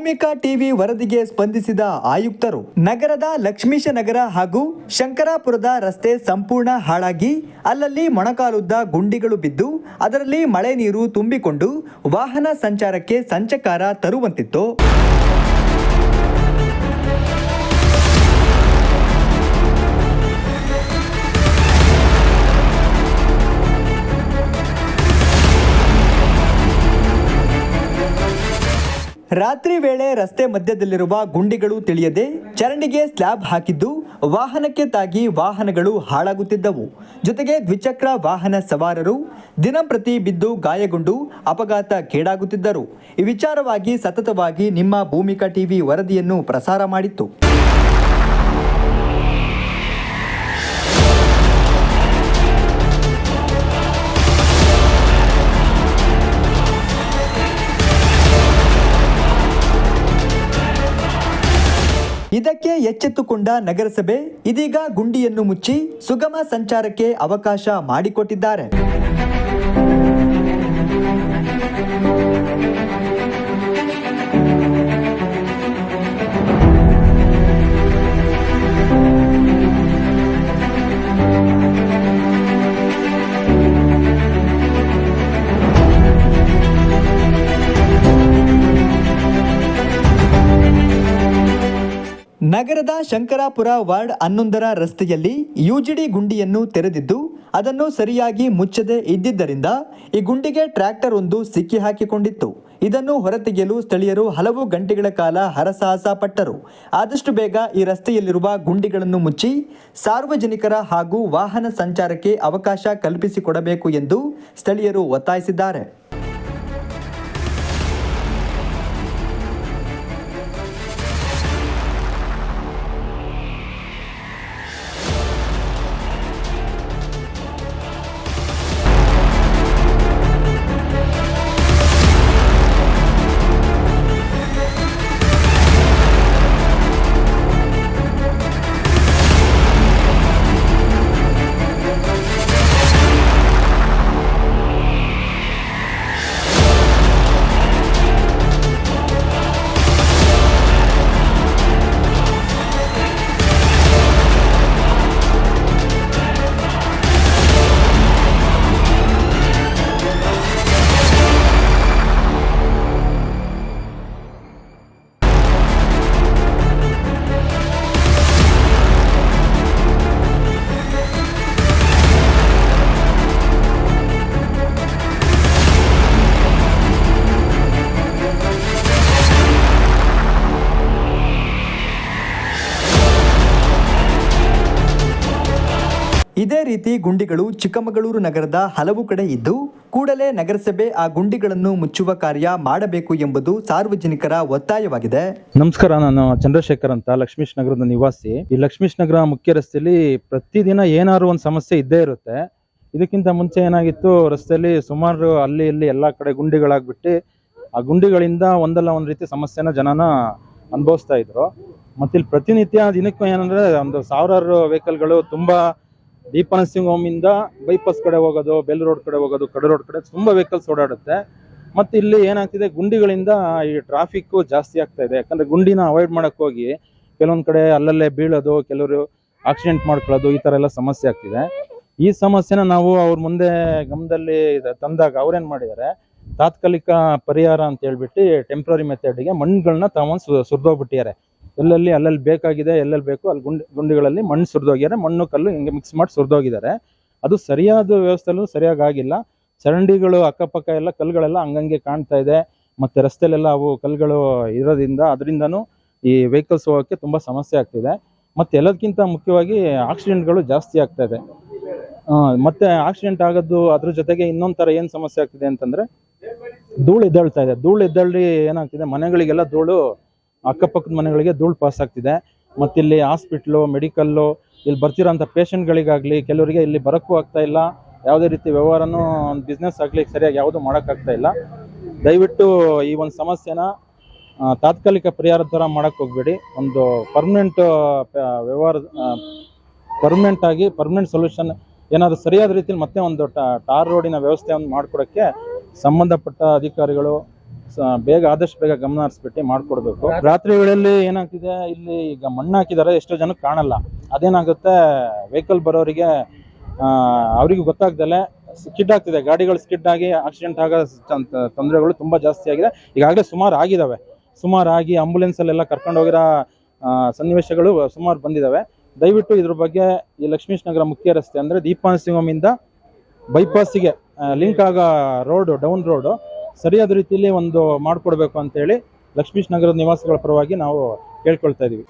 Bhoomika TV ವರದಿಗೆ ಸ್ಪಂದಿಸಿದ ಆಯುಕ್ತರು, ನಗರದ ಲಕ್ಷ್ಮೀಶ ನಗರ ಹಾಗೂ ಶಂಕರಾಪುರದ ರಸ್ತೆ ಸಂಪೂರ್ಣ ಹಾಳಾಗಿ, ಅಲ್ಲಲ್ಲಿ ಮೊಣಕಾಲುದ್ದ ಗುಂಡಿಗಳು ಬಿದ್ದು, ಅದರಲ್ಲಿ ಮಳೆ ನೀರು ತುಂಬಿಕೊಂಡು ವಾಹನ ಸಂಚಾರಕ್ಕೆ ಸಂಚಕಾರ ತರುವಂತಿತ್ತು. ರಾತ್ರಿ ವೇಳೆ ರಸ್ತೆ ಮಧ್ಯದಲ್ಲಿರುವ ಗುಂಡಿಗಳು ತಿಳಿಯದೆ ಚರಂಡಿಗೆ ಸ್ಲ್ಯಾಬ್ ಹಾಕಿದ್ದು ವಾಹನಕ್ಕೆ ತಾಗಿ ವಾಹನಗಳು ಹಾಳಾಗುತ್ತಿದ್ದವು. ಜೊತೆಗೆ ದ್ವಿಚಕ್ರ ವಾಹನ ಸವಾರರು ದಿನಂಪ್ರತಿ ಬಿದ್ದು ಗಾಯಗೊಂಡು ಅಪಘಾತಕ್ಕೀಡಾಗುತ್ತಿದ್ದರು ಈ ವಿಚಾರವಾಗಿ ಸತತವಾಗಿ ನಿಮ್ಮ ಭೂಮಿಕಾ ಟಿವಿ ವರದಿಯನ್ನು ಪ್ರಸಾರ ಮಾಡಿತ್ತು. ಇದಕ್ಕೆ ಎಚ್ಚೆತ್ತುಕೊಂಡ ನಗರಸಭೆ ಇದೀಗ ಗುಂಡಿಯನ್ನು ಮುಚ್ಚಿ ಸುಗಮ ಸಂಚಾರಕ್ಕೆ ಅವಕಾಶ ಮಾಡಿಕೊಟ್ಟಿದ್ದಾರೆ. ನಗರದ ಶಂಕರಾಪುರ ವಾರ್ಡ್ ಹನ್ನೊಂದರ ರಸ್ತೆಯಲ್ಲಿ ಯುಜಿಡಿ ಗುಂಡಿಯನ್ನು ತೆರೆದಿದ್ದು, ಅದನ್ನು ಸರಿಯಾಗಿ ಮುಚ್ಚದೆ ಇದ್ದಿದ್ದರಿಂದ ಈ ಗುಂಡಿಗೆ ಟ್ರ್ಯಾಕ್ಟರ್ ಒಂದು ಸಿಕ್ಕಿ ಹಾಕಿಕೊಂಡಿತ್ತು. ಇದನ್ನು ಹೊರತೆಗೆಯಲು ಸ್ಥಳೀಯರು ಹಲವು ಗಂಟೆಗಳ ಕಾಲ ಹರಸಾಹಸ ಪಟ್ಟರು. ಆದಷ್ಟು ಬೇಗ ಈ ರಸ್ತೆಯಲ್ಲಿರುವ ಗುಂಡಿಗಳನ್ನು ಮುಚ್ಚಿ ಸಾರ್ವಜನಿಕರ ಹಾಗೂ ವಾಹನ ಸಂಚಾರಕ್ಕೆ ಅವಕಾಶ ಕಲ್ಪಿಸಿಕೊಡಬೇಕು ಎಂದು ಸ್ಥಳೀಯರು ಒತ್ತಾಯಿಸಿದ್ದಾರೆ. ರೀತಿ ಗುಂಡಿಗಳು ಚಿಕ್ಕಮಗಳೂರು ನಗರದ ಹಲವು ಕಡೆ ಇದ್ದು, ಕೂಡಲೇ ನಗರಸಭೆ ಆ ಗುಂಡಿಗಳನ್ನು ಮುಚ್ಚುವ ಕಾರ್ಯ ಮಾಡಬೇಕು ಎಂಬುದು ಸಾರ್ವಜನಿಕರ ಒತ್ತಾಯವಾಗಿದೆ. ನಮಸ್ಕಾರ, ನಾನು ಚಂದ್ರಶೇಖರ್ ಅಂತ, ಲಕ್ಷ್ಮೀಶ್ ನಗರದ ನಿವಾಸಿ. ಈ ಲಕ್ಷ್ಮೀಶ್ ನಗರ ಮುಖ್ಯ ರಸ್ತೆಯಲ್ಲಿ ಪ್ರತಿದಿನ ಏನಾದ್ರು ಒಂದು ಸಮಸ್ಯೆ ಇದ್ದೇ ಇರುತ್ತೆ. ಇದಕ್ಕಿಂತ ಮುಂಚೆ ಏನಾಗಿತ್ತು, ರಸ್ತೆಯಲ್ಲಿ ಸುಮಾರು ಅಲ್ಲಿ ಇಲ್ಲಿ ಎಲ್ಲ ಕಡೆ ಗುಂಡಿಗಳಾಗ್ಬಿಟ್ಟು, ಆ ಗುಂಡಿಗಳಿಂದ ಒಂದಲ್ಲ ಒಂದು ರೀತಿ ಸಮಸ್ಯೆನ ಜನನ ಅನುಭವಿಸ್ತಾ ಇದ್ರು. ಮತ್ತಿಲ್ಲಿ ಪ್ರತಿನಿತ್ಯ ದಿನಕ್ಕೂ ಏನಂದ್ರೆ, ಒಂದು ಸಾವಿರಾರು ವೆಹಿಕಲ್ಗಳು ತುಂಬಾ ದೀಪ ಹೋಮಿಂದ ಬೈಪಾಸ್ ಕಡೆ ಹೋಗೋದು ಬೆಲ್ ರೋಡ್ ಕಡೆ ಹೋಗೋದು ಕಡೆ ರೋಡ್ ಕಡೆ ತುಂಬಾ ವೆಹಿಕಲ್ಸ್ ಓಡಾಡುತ್ತೆ. ಮತ್ತೆ ಇಲ್ಲಿ ಏನಾಗ್ತಿದೆ, ಗುಂಡಿಗಳಿಂದ ಈ ಟ್ರಾಫಿಕ್ ಜಾಸ್ತಿ ಆಗ್ತಾ ಇದೆ. ಯಾಕಂದ್ರೆ ಗುಂಡಿನ ಅವಾಯ್ಡ್ ಮಾಡಕ್ ಹೋಗಿ ಕೆಲವೊಂದ್ ಕಡೆ ಅಲ್ಲಲ್ಲೇ ಬೀಳೋದು, ಕೆಲವರು ಆಕ್ಸಿಡೆಂಟ್ ಮಾಡ್ಕೊಳ್ಳೋದು, ಈ ತರ ಎಲ್ಲ ಸಮಸ್ಯೆ ಆಗ್ತಿದೆ. ಈ ಸಮಸ್ಯೆನ ನಾವು ಅವ್ರ ಮುಂದೆ ಗಮನದಲ್ಲಿ ತಂದಾಗ ಅವ್ರೇನ್ ಮಾಡಿದ್ದಾರೆ ತಾತ್ಕಾಲಿಕ ಪರಿಹಾರ ಅಂತ ಹೇಳ್ಬಿಟ್ಟು ಟೆಂಪ್ರರಿ ಮೆಥಡ್ಗೆ ಮಣ್ಣುಗಳನ್ನ ಸು ಸುರಿದೋಗ್ಬಿಟ್ಟಿದ್ದಾರೆ. ಎಲ್ಲೆಲ್ಲಿ ಅಲ್ಲಲ್ಲಿ ಬೇಕಾಗಿದೆ, ಎಲ್ಲೆಲ್ಲಿ ಬೇಕು, ಅಲ್ಲಿ ಗುಂಡಿ, ಗುಂಡಿಗಳಲ್ಲಿ ಮಣ್ಣು ಸುರಿದೋಗಿದ್ದಾರೆ. ಮಣ್ಣು ಕಲ್ಲು ಹಿಂಗೆ ಮಿಕ್ಸ್ ಮಾಡಿ ಸುರಿದೋಗಿದ್ದಾರೆ. ಅದು ಸರಿಯಾದ ವ್ಯವಸ್ಥೆಲೂ ಸರಿಯಾಗಿ ಆಗಿಲ್ಲ. ಚರಂಡಿಗಳು ಅಕ್ಕಪಕ್ಕ ಎಲ್ಲ ಕಲ್ಲುಗಳೆಲ್ಲ ಹಂಗಂಗೆ ಕಾಣ್ತಾ ಇದೆ. ಮತ್ತು ರಸ್ತೆಲೆಲ್ಲ ಅವು ಕಲ್ಲುಗಳು ಇರೋದ್ರಿಂದ ಅದರಿಂದನೂ ಈ ವೆಹಿಕಲ್ಸ್ ಹೋಗೋಕ್ಕೆ ತುಂಬ ಸಮಸ್ಯೆ ಆಗ್ತಿದೆ. ಮತ್ತೆ ಎಲ್ಲದಕ್ಕಿಂತ ಮುಖ್ಯವಾಗಿ ಆಕ್ಸಿಡೆಂಟ್ಗಳು ಜಾಸ್ತಿ ಆಗ್ತಾ ಇದೆ. ಮತ್ತು ಆಕ್ಸಿಡೆಂಟ್ ಆಗೋದು ಅದ್ರ ಜೊತೆಗೆ ಇನ್ನೊಂದು ಥರ ಏನು ಸಮಸ್ಯೆ ಆಗ್ತಿದೆ ಅಂತಂದರೆ ಧೂಳು ಎದ್ದೇಳ್ತಾ ಇದೆ. ಧೂಳು ಎದ್ದೇಳಿ ಏನಾಗ್ತಿದೆ? ಮನೆಗಳಿಗೆಲ್ಲ ಧೂಳು ಅಕ್ಕಪಕ್ಕದ ಮನೆಗಳಿಗೆ ಧೂಳು ಪಾಸ್ ಆಗ್ತಿದೆ. ಮತ್ತೆ ಇಲ್ಲಿ ಹಾಸ್ಪಿಟ್ಲು ಮೆಡಿಕಲ್ಲು ಇಲ್ಲಿ ಬರ್ತಿರೋಂಥ ಪೇಷಂಟ್ಗಳಿಗಾಗಲಿ ಕೆಲವರಿಗೆ ಇಲ್ಲಿ ಬರೋಕ್ಕೂ ಆಗ್ತಾ ಇಲ್ಲ. ಯಾವುದೇ ರೀತಿ ವ್ಯವಹಾರನೂ ಬಿಸ್ನೆಸ್ ಆಗಲಿ ಸರಿಯಾಗಿ ಯಾವುದೂ ಮಾಡೋಕ್ಕಾಗ್ತಾ ಇಲ್ಲ. ದಯವಿಟ್ಟು ಈ ಒಂದು ಸಮಸ್ಯೆನ ತಾತ್ಕಾಲಿಕ ಪರಿಹಾರ ಥರ ಮಾಡೋಕ್ಕೆ ಹೋಗ್ಬೇಡಿ. ಒಂದು ಪರ್ಮನೆಂಟ್ ವ್ಯವಹಾರ ಪರ್ಮನೆಂಟ್ ಆಗಿ ಪರ್ಮನೆಂಟ್ ಸೊಲ್ಯೂಷನ್ ಏನಾದರೂ ಸರಿಯಾದ ರೀತಿಯಲ್ಲಿ ಮತ್ತೆ ಒಂದು ಟಾರ್ ರೋಡಿನ ವ್ಯವಸ್ಥೆಯನ್ನು ಮಾಡಿಕೊಡೋಕ್ಕೆ ಸಂಬಂಧಪಟ್ಟ ಅಧಿಕಾರಿಗಳು ಬೇಗ ಆದಷ್ಟು ಬೇಗ ಗಮನ ಹರಿಸ್ಬಿಟ್ಟು ಮಾಡ್ಕೊಡ್ಬೇಕು. ರಾತ್ರಿ ವೇಳೆಯಲ್ಲಿ ಏನಾಗ್ತಿದೆ? ಇಲ್ಲಿ ಈಗ ಮಣ್ಣು ಹಾಕಿದ್ದಾರೆ ಎಷ್ಟೋ ಜನಕ್ಕೆ ಕಾಣಲ್ಲ. ಅದೇನಾಗುತ್ತೆ? ವೆಹಿಕಲ್ ಬರೋರಿಗೆ ಅವರಿಗೆ ಗೊತ್ತಾಗ್ದಲೆ ಸ್ಕಿಡ್ ಆಗ್ತಿದೆ. ಗಾಡಿಗಳು ಸ್ಕಿಡ್ ಆಗಿ ಆಕ್ಸಿಡೆಂಟ್ ಆಗೋ ತೊಂದರೆಗಳು ತುಂಬಾ ಜಾಸ್ತಿ ಆಗಿದೆ. ಈಗಾಗಲೇ ಸುಮಾರು ಆಗಿದಾವೆ. ಸುಮಾರು ಆಗಿ ಆಂಬುಲೆನ್ಸ್ ಅಲ್ಲೆಲ್ಲ ಕರ್ಕೊಂಡು ಹೋಗಿರೋ ಆ, ಸನ್ನಿವೇಶಗಳು ಸುಮಾರು ಬಂದಿದಾವೆ. ದಯವಿಟ್ಟು ಇದ್ರ ಬಗ್ಗೆ ಈ ಲಕ್ಷ್ಮೀಶ್ ನಗರ ಮುಖ್ಯ ರಸ್ತೆ ಅಂದ್ರೆ ದೀಪಾನಸಿಂಹಮಿಂದ ಬೈಪಾಸಿಗೆ ಲಿಂಕ್ ಆಗೋ ರೋಡ್ ಡೌನ್ ರೋಡ್ ಸರಿಯಾದ ರೀತಿಯಲ್ಲಿ ಒಂದು ಮಾಡಿಕೊಡ್ಬೇಕು ಅಂತೇಳಿ ಲಕ್ಷ್ಮೀಶ್ ನಗರದ ನಿವಾಸಿಗಳ ಪರವಾಗಿ ನಾವು ಕೇಳ್ಕೊಳ್ತಾ ಇದೀವಿ.